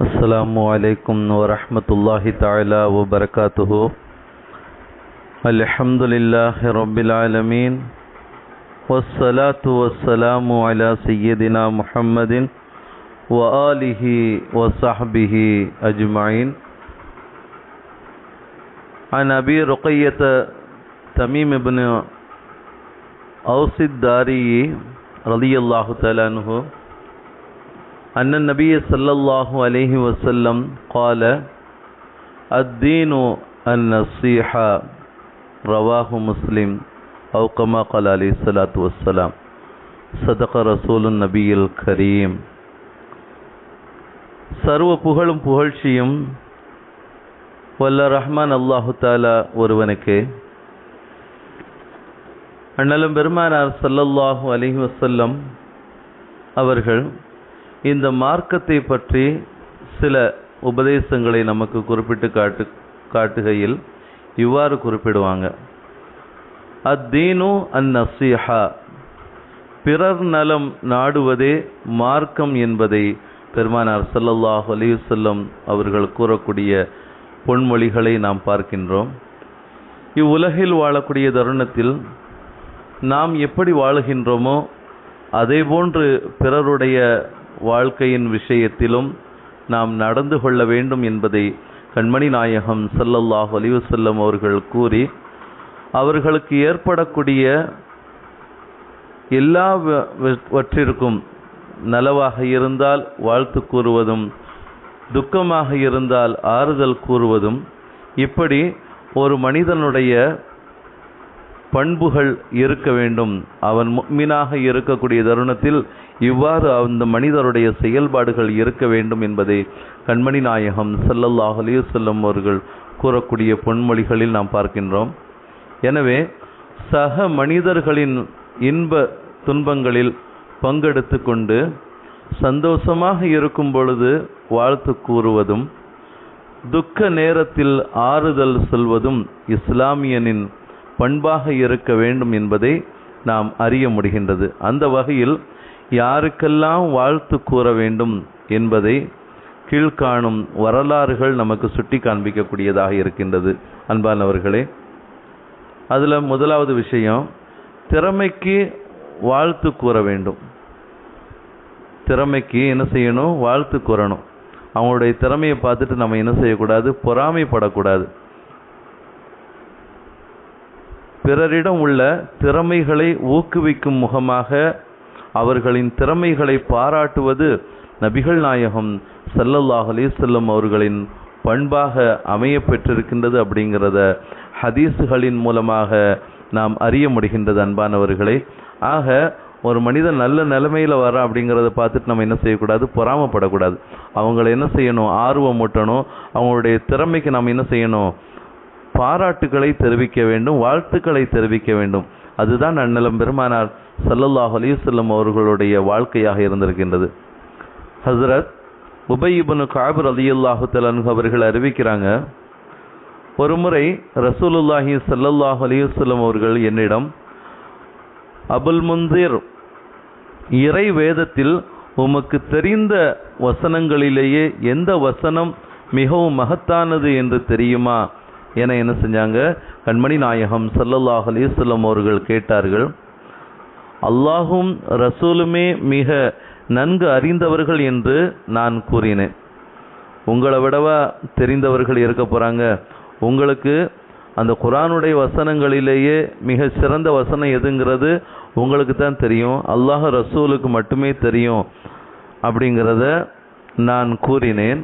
السلام علیکم ورحمۃ اللہ تعالی وبرکاتہ۔ الحمد للہ رب العالمین والصلاة والسلام على سيدنا محمد وآلہ وصحبہ اجمعین۔ عن ابی رقیت تمیم بن اوسد داری رضی اللہ تعالیٰ عنہ۔ أن النبي صلى الله عليه وسلم قال الدين النصيحة رواه مسلم أو كما قال عليه الصلاة والسلام صدق رسول النبي الكريم சர்வ புகழும் புகழ்ச்சியும் வல்ல ரஹ்மான் அல்லாஹு தாலா ஒருவனுக்கு அண்ணலும் பெருமானார் ஸல்லல்லாஹு அலைஹி வஸல்லம் அவர்கள் இந்த மார்க்கத்தை பற்றி சில உபதேசங்களை நமக்கு குறிப்பிட்டு காட்டு காட்டுகையில் இவ்வாறு குறிப்பிடுவாங்க. அத்தீனு அந் நசீஹா. பிறர் நலம் நாடுவதே மார்க்கம் என்பதை பெருமானார் சல்லல்லாஹு அலிவசல்லம் அவர்கள் கூறக்கூடிய பொன்மொழிகளை நாம் பார்க்கின்றோம். இவ்வுலகில் வாழக்கூடிய தருணத்தில் நாம் எப்படி வாழுகின்றோமோ அதேபோன்று பிறருடைய வாழ்க்கையின் விஷயத்திலும் நாம் நடந்து கொள்ள வேண்டும் என்பதை கண்மணி நாயகம் சல்லல்லாஹ் அலிவசல்லம் அவர்கள் கூறி அவர்களுக்கு ஏற்படக்கூடிய எல்லாவற்றிற்கும் நலவாக இருந்தால் வாழ்த்து கூறுவதும் துக்கமாக இருந்தால் ஆறுதல் கூறுவதும் இப்படி ஒரு மனிதனுடைய பண்புகள் இருக்க வேண்டும். அவன் மீனாக இருக்கக்கூடிய தருணத்தில் இவ்வாறு அந்த மனிதருடைய செயல்பாடுகள் இருக்க வேண்டும் என்பதை கண்மணி நாயகம் செல்லல்லாஹ் அலைஹி அவர்கள் கூறக்கூடிய பொன்மொழிகளில் நாம் பார்க்கின்றோம். எனவே சக மனிதர்களின் இன்ப துன்பங்களில் பங்கெடுத்து கொண்டு சந்தோஷமாக இருக்கும் பொழுது வாழ்த்து கூறுவதும் துக்க நேரத்தில் ஆறுதல் சொல்வதும் இஸ்லாமியனின் பண்பாக இருக்க வேண்டும் என்பதை நாம் அறிய முடிகின்றது. அந்த வகையில் யாருக்கெல்லாம் வாழ்த்து கூற வேண்டும் என்பதை கீழ்காணும் வரலாறுகள் நமக்கு சுட்டி காண்பிக்கக்கூடியதாக இருக்கின்றது. அன்பானவர்களே அதில் முதலாவது விஷயம் திறமைக்கு வாழ்த்து கூற வேண்டும். திறமைக்கு என்ன செய்யணும்? வாழ்த்து கூறணும். அவங்களுடைய திறமையை பார்த்துட்டு நம்ம என்ன செய்யக்கூடாது? பொறாமைப்படக்கூடாது. பிறரிடம் உள்ள திறமைகளை ஊக்குவிக்கும் முகமாக அவர்களின் திறமைகளை பாராட்டுவது நபிகள் நாயகம் சல்லல்லாஹ் அலிசல்லம் அவர்களின் பண்பாக அமைய பெற்றிருக்கின்றது அப்படிங்கிறத ஹதீஸுகளின் மூலமாக நாம் அறிய முடிகின்றது அன்பானவர்களே. ஆக ஒரு மனிதன் நல்ல நிலைமையில் வர அப்படிங்கிறத பார்த்துட்டு நம்ம என்ன செய்யக்கூடாது? பொறாமப்படக்கூடாது. அவங்கள என்ன செய்யணும்? ஆர்வம் ஊட்டணும். அவங்களுடைய திறமைக்கு நாம் என்ன செய்யணும்? பாராட்டுக்களை தெரிவிக்க வேண்டும் வாழ்த்துக்களை தெரிவிக்க வேண்டும். அதுதான் அந்நிலம் பெருமானார் சல்லல்லாஹ் அலிசல்லம் அவர்களுடைய வாழ்க்கையாக இருந்திருக்கின்றது. ஹசரத் உபயிபனு காபர் அலியுல்லாஹு தலன்ஹு அவர்கள் அறிவிக்கிறாங்க ஒருமுறை ரசூலுல்லாஹி சல்லல்லாஹ் அலிவல்லம் அவர்கள் என்னிடம் அபுல் முந்திர் இறை வேதத்தில் உமக்கு தெரிந்த வசனங்களிலேயே எந்த வசனம் மிகவும் மகத்தானது என்று தெரியுமா? என என்ன செஞ்சாங்க? கண்மணி நாயகம் சல்லல்லாஹ் அலிஸ்லம் அவர்கள் கேட்டார்கள் அல்லாஹும் ரசூலுமே மிக நன்கு அறிந்தவர்கள் என்று நான் கூறினேன். உங்களை விடவா தெரிந்தவர்கள் இருக்க போகிறாங்க உங்களுக்கு அந்த குரானுடைய வசனங்களிலேயே மிக சிறந்த வசனம் எதுங்கிறது உங்களுக்கு தான் தெரியும். அல்லாஹ் ரசூலுக்கு மட்டுமே தெரியும் அப்படிங்கிறத நான் கூறினேன்.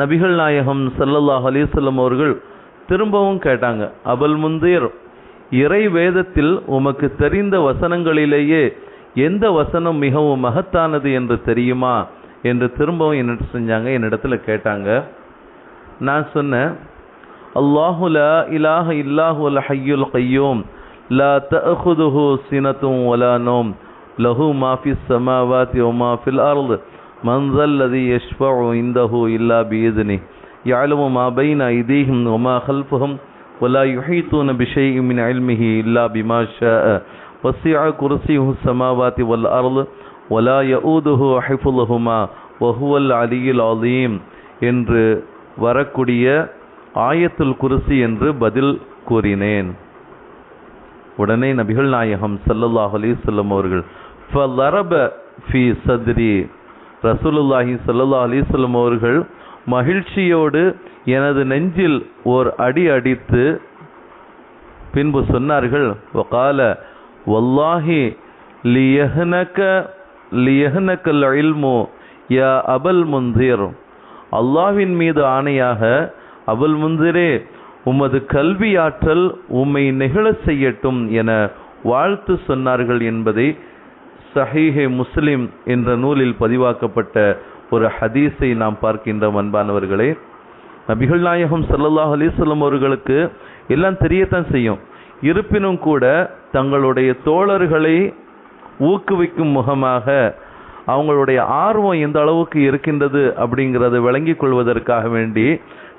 நபிகள் நாயகம் சல்லல்லாஹ் அலிசல்லம் அவர்கள் திரும்பவும் கேட்டாங்க அபல் முந்தீர் இறை வேதத்தில் உமக்கு தெரிந்த வசனங்களிலேயே எந்த வசனம் மிகவும் மகத்தானது என்று தெரியுமா என்று திரும்பவும் என்ன செஞ்சாங்க. என்னிடத்துல கேட்டாங்க. நான் சொன்னேன் அல்லாஹு ல இலாஹ இல்லாஹு ஹையுல் ஹையோம் ல தஹுதுஹு சினத்தும் ஒலானோம் லஹு மாஃபி சமாவாத் யோ மாஃபில் அர்ல் மன்சல் லதி யஷ்ஃபு இந்தஹு இல்லா பீதுனி யாழுவும் மா பைன உமா ஒமா ஹல்ஃபுஹும் ولا يحيطون بشيء من علمه إلا بما شاء وسع كرسيه السماوات والأرض ولا يؤوده حفظهما வஹுவல் அலியுல் அலீம் என்று வரக்கூடிய ஆயத்துல் குருசி என்று பதில் கூறினேன் உடனே நபிகள் நாயகம் ஸல்லல்லாஹு அலைஹி வஸல்லம் அவர்கள் ஃபலரப ஃபி சத்ரி ரசூலுல்லாஹி ஸல்லல்லாஹு அலைஹி வஸல்லம் அவர்கள் மகிழ்ச்சியோடு எனது நெஞ்சில் ஓர் அடி அடித்து பின்பு சொன்னார்கள் வகால வல்லாஹி லியஹ்னக லியஹ்னகல் இல்மு யா அபல் முந்திர் அல்லாஹ்வின் மீது ஆணையாக அபுல் முந்திரே உமது கல்வி ஆற்றல் உம்மை நெகிழச் செய்யட்டும் என வாழ்த்து சொன்னார்கள் என்பதை சஹீஹே முஸ்லிம் என்ற நூலில் பதிவாக்கப்பட்ட ஒரு ஹதீஸை நாம் பார்க்கின்றோம் அன்பானவர்களே. நபிகள் நாயகம் ஸல்லல்லாஹு அலிஸ்லம் அவர்களுக்கு எல்லாம் தெரியத்தான் செய்யும். இருப்பினும் கூட தங்களுடைய தோழர்களை ஊக்குவிக்கும் முகமாக அவங்களுடைய ஆர்வம் எந்த அளவுக்கு இருக்கின்றது அப்படிங்கிறத விளங்கிக் கொள்வதற்காக வேண்டி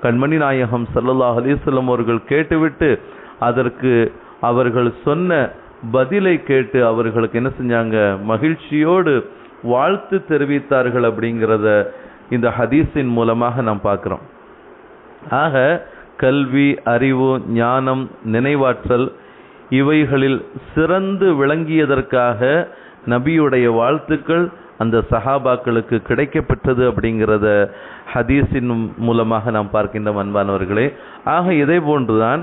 கண்மணி நாயகம் சல்லல்லாஹ் அலிஸ்லம் அவர்கள் கேட்டுவிட்டு அதற்கு அவர்கள் சொன்ன பதிலை கேட்டு அவர்களுக்கு என்ன செஞ்சாங்க? மகிழ்ச்சியோடு வாழ்த்து தெரிவித்தார்கள் அப்படிங்கிறத இந்த ஹதீஸின் மூலமாக நாம் பார்க்குறோம். ஆக கல்வி அறிவு ஞானம் நினைவாற்றல் இவைகளில் சிறந்து விளங்கியதற்காக நபியுடைய வாழ்த்துக்கள் அந்த சஹாபாக்களுக்கு கிடைக்கப்பெற்றது அப்படிங்கிறத ஹதீஸின் மூலமாக நாம் பார்க்கின்ற அன்பானவர்களே. ஆக இதே போன்றுதான்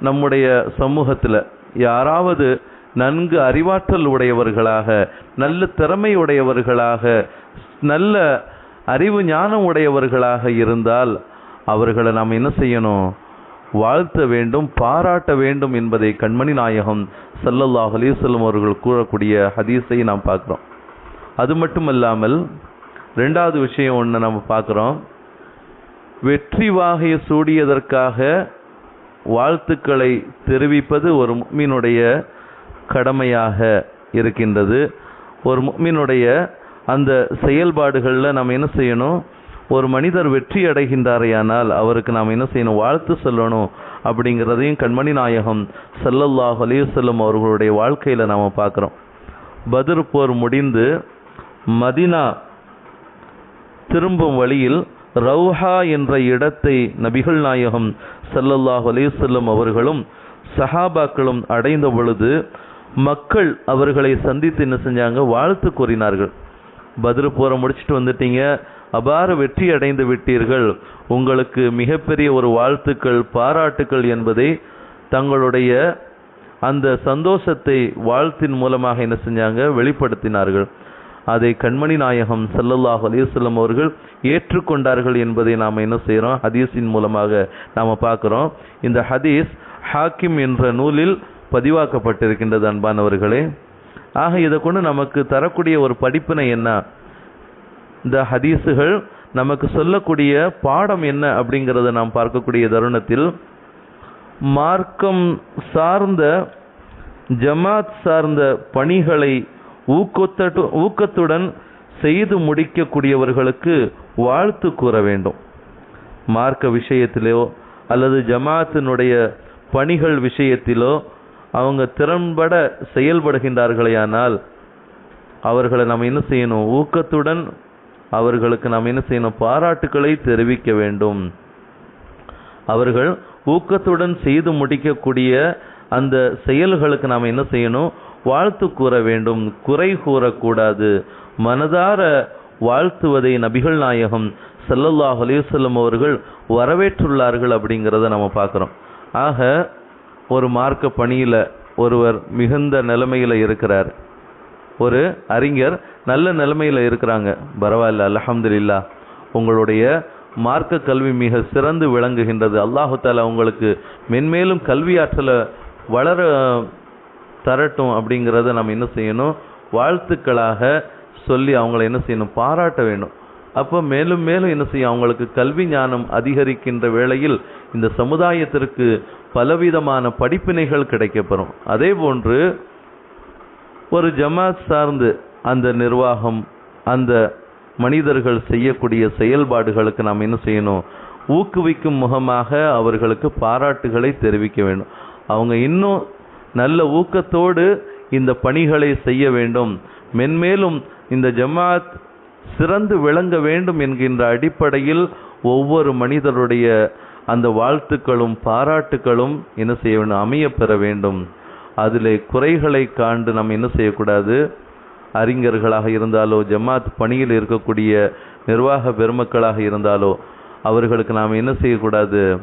நம்முடைய சமூகத்தில் யாராவது நன்கு அறிவாற்றல் உடையவர்களாக நல்ல திறமை உடையவர்களாக நல்ல அறிவு ஞானம் உடையவர்களாக இருந்தால் அவர்களை நாம் என்ன செய்யணும்? வாழ்த்த வேண்டும் பாராட்ட வேண்டும் என்பதை கண்மணி நாயகம் சல்லல்லாஹ் அலிசல்லம் அவர்கள் கூறக்கூடிய ஹதீஸை நாம் பார்க்குறோம். அது மட்டுமல்லாமல் ரெண்டாவது விஷயம் ஒன்று நம்ம பார்க்குறோம். வெற்றி வாகை சூடியதற்காக வாழ்த்துக்களை தெரிவிப்பது ஒரு மீனுடைய கடமையாக இருக்கின்றது. ஒரு மீனுடைய அந்த செயல்பாடுகளில் நாம் என்ன செய்யணும்? ஒரு மனிதர் வெற்றி அடைகின்றாரையானால் அவருக்கு நாம் என்ன செய்யணும்? வாழ்த்து சொல்லணும் அப்படிங்கிறதையும் கண்மணி நாயகம் செல்லல்லாஹ் அலைஹி அவர்களுடைய வாழ்க்கையில் நாம் பார்க்குறோம். பதிர் போர் முடிந்து மதினா திரும்பும் வழியில் ரவுஹா என்ற இடத்தை நபிகள் நாயகம் செல்லல்லாஹ் அலைஹி அவர்களும் சஹாபாக்களும் அடைந்த பொழுது மக்கள் அவர்களை சந்தித்து என்ன செஞ்சாங்க? வாழ்த்து கூறினார்கள். பதில் போரை முடிச்சிட்டு வந்துட்டீங்க. அபார வெற்றி அடைந்து விட்டீர்கள். உங்களுக்கு மிகப்பெரிய ஒரு வாழ்த்துக்கள் பாராட்டுக்கள் என்பதை தங்களுடைய அந்த சந்தோஷத்தை வாழ்த்தின் மூலமாக என்ன செஞ்சாங்க? வெளிப்படுத்தினார்கள். அதை கண்மணி நாயகம் சல்லல்லாஹ் அலைஹி அவர்கள் ஏற்றுக்கொண்டார்கள் என்பதை நாம் என்ன செய்கிறோம் ஹதீஸின் மூலமாக நாம் பார்க்குறோம். இந்த ஹதீஸ் ஹாக்கிம் என்ற நூலில் பதிவாக்கப்பட்டிருக்கின்றது அன்பானவர்களே. ஆக இதை கொண்டு நமக்கு தரக்கூடிய ஒரு படிப்பினை என்ன? இந்த ஹதீஸுகள் நமக்கு சொல்லக்கூடிய பாடம் என்ன அப்படிங்கிறத நாம் பார்க்கக்கூடிய தருணத்தில் மார்க்கம் சார்ந்த ஜமாத் சார்ந்த பணிகளை ஊக்கத்தட்டு ஊக்கத்துடன் செய்து முடிக்கக்கூடியவர்களுக்கு வாழ்த்து கூற வேண்டும். மார்க்க விஷயத்திலோ அல்லது ஜமாத்தினுடைய பணிகள் விஷயத்திலோ அவங்க திறன்பட செயல்படுகின்றார்களேயானால் அவர்களை நம்ம என்ன செய்யணும்? ஊக்கத்துடன் அவர்களுக்கு நாம் என்ன செய்யணும்? பாராட்டுக்களை தெரிவிக்க வேண்டும். அவர்கள் ஊக்கத்துடன் செய்து முடிக்கக்கூடிய அந்த செயல்களுக்கு நாம் என்ன செய்யணும்? வாழ்த்து கூற வேண்டும். குறை கூறக்கூடாது. மனதார வாழ்த்துவதை நபிகள் நாயகம் ஸல்லல்லாஹு அலிவசல்லம் அவர்கள் வரவேற்றுள்ளார்கள் அப்படிங்கிறத நம்ம பார்க்குறோம். ஆக ஒரு மார்க்க பணியில் ஒருவர் மிகுந்த நிலைமையில் இருக்கிறார். ஒரு அறிஞர் நல்ல நிலைமையில் இருக்கிறாங்க. பரவாயில்ல அலஹம்துல்லா உங்களுடைய மார்க்க கல்வி மிக சிறந்து விளங்குகின்றது. அல்லாஹு தாலா உங்களுக்கு மென்மேலும் கல்வி ஆற்றலை வளர தரட்டும் அப்படிங்கிறத நம்ம என்ன செய்யணும்? வாழ்த்துக்களாக சொல்லி அவங்கள என்ன செய்யணும்? பாராட்ட வேண்டும் அப்போ மேலும் மேலும் என்ன செய்யும்? அவங்களுக்கு கல்வி ஞானம் அதிகரிக்கின்ற வேளையில் இந்த சமுதாயத்திற்கு பலவிதமான படிப்பினைகள் கிடைக்கப்பெறும். அதே போன்று ஒரு ஜமாத் சார்ந்து அந்த நிர்வாகம் அந்த மனிதர்கள் செய்யக்கூடிய செயல்பாடுகளுக்கு நாம் என்ன செய்யணும்? ஊக்குவிக்கும் முகமாக அவர்களுக்கு பாராட்டுகளை தெரிவிக்க வேண்டும். அவங்க இன்னும் நல்ல ஊக்கத்தோடு இந்த பணிகளை செய்ய வேண்டும். மென்மேலும் இந்த ஜமாத் சிறந்து விளங்க வேண்டும் என்கின்ற அடிப்படையில் ஒவ்வொரு மனிதருடைய அந்த வாழ்த்துக்களும் பாராட்டுக்களும் என்ன செய்ய வேண்டும்? அமைய பெற வேண்டும். அதில் குறைகளை காண்டு நாம் என்ன செய்யக்கூடாது? அறிஞர்களாக இருந்தாலோ ஜமாத் பணியில் இருக்கக்கூடிய நிர்வாக பெருமக்களாக இருந்தாலோ அவர்களுக்கு நாம் என்ன செய்யக்கூடாது?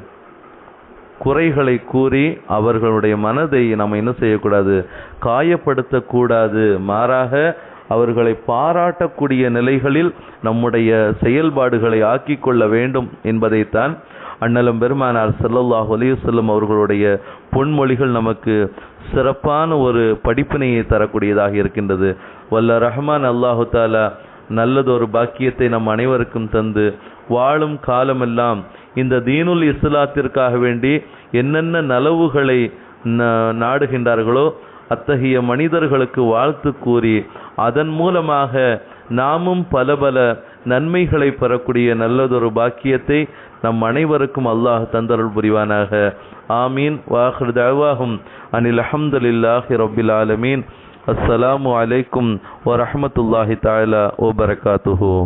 குறைகளை கூறி அவர்களுடைய மனதை நாம் என்ன செய்யக்கூடாது? காயப்படுத்தக்கூடாது. மாறாக அவர்களை பாராட்டக்கூடிய நிலைகளில் நம்முடைய செயல்பாடுகளை ஆக்கிக்கொள்ள வேண்டும் என்பதைத்தான் அண்ணலம் பெருமானார் செல்லல்லாஹ் அலைஹி அவர்களுடைய பொன்மொழிகள் நமக்கு சிறப்பான ஒரு படிப்பினையை தரக்கூடியதாக இருக்கின்றது. வல்ல ரஹ்மான் அல்லாஹு தாலா நல்லதொரு பாக்கியத்தை நம் அனைவருக்கும் தந்து வாழும் காலமெல்லாம் இந்த தீனுல் இஸ்லாத்திற்காக வேண்டி என்னென்ன நலவுகளை நாடுகின்றார்களோ அத்தகைய மனிதர்களுக்கு வாழ்த்து கூறி அதன் மூலமாக நாமும் பல பல நன்மைகளை பெறக்கூடிய நல்லதொரு பாக்கியத்தை நம் அனைவருக்கும் அல்லாஹ் தந்தருள் புரிவானாக. ஆமீன். வாஹர் தவாஹும் அனில் அஹமதுல்லாஹி ரபில் ஆலமீன். அஸ்ஸலாமு அலைக்கும் வரஹமத்துல்லாஹி தாலா ஓ பரகாத்துஹூ.